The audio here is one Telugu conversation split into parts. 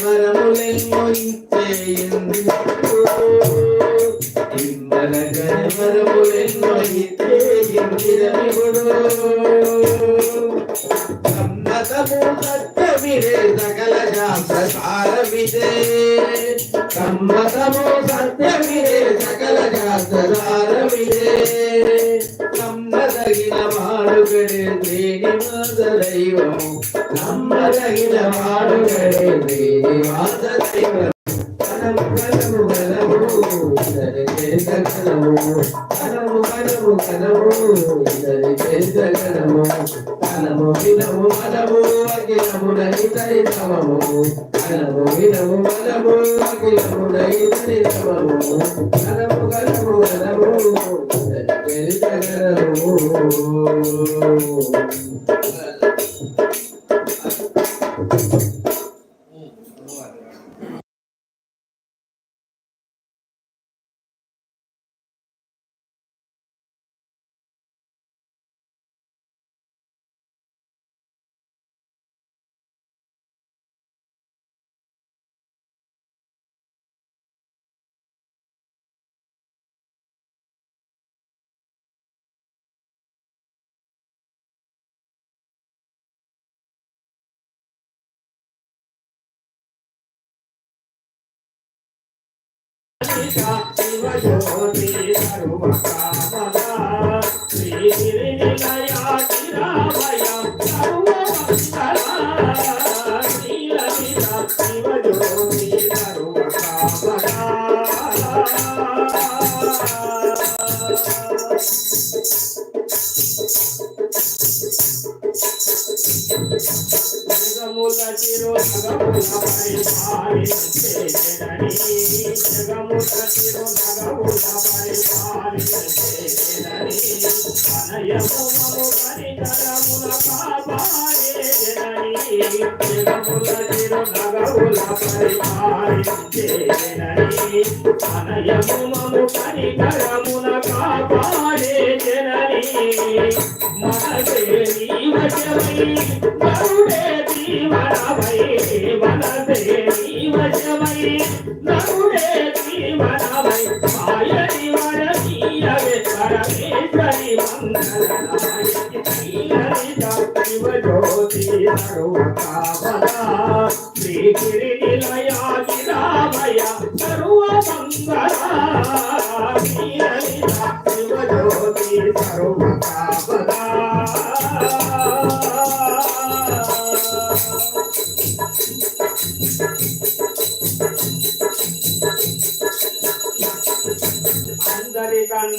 వరములెన్నో ఇచ్చేయింది ఇందనగని వరములెన్నో ఇచ్చేయింది సమ్మతము సత్యమిదే సకల శాస్త్ర సారమిదే సమ్మతము సత్యమి కనము కనము కనము ఇతని చేత కనము కనము వినము మనము అఖిలము నైతరి సమము కనము వినము మనము అఖిలము నైతరి సమము కనము కనము శివ ఇతని చేత కనము జగముల చిరు జగముల మము పరికరముల కాపాడేదని మనసే నీ వశమై నరుడే జీవనమై మనసే శ్రీగిరి రామయ సర్వ మంగళ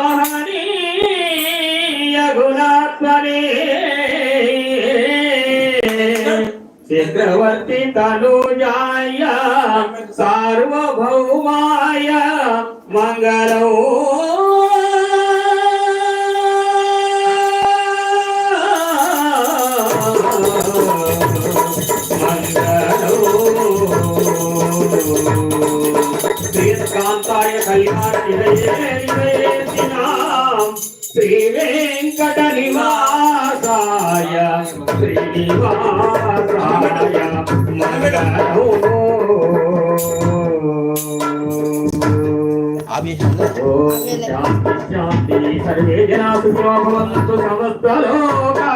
మహనీయ గుణాత్మనే చక్రవర్తి తనుజాయ సార్వభౌమాయ మంగళం. శ్రీకాంతాయ కళ్యాణ వెంకట నివాసాయ శ్రీనివాసాయ మంగళం శాంతి సర్వే జనా సుఖినో భవంతు సమస్త లోకా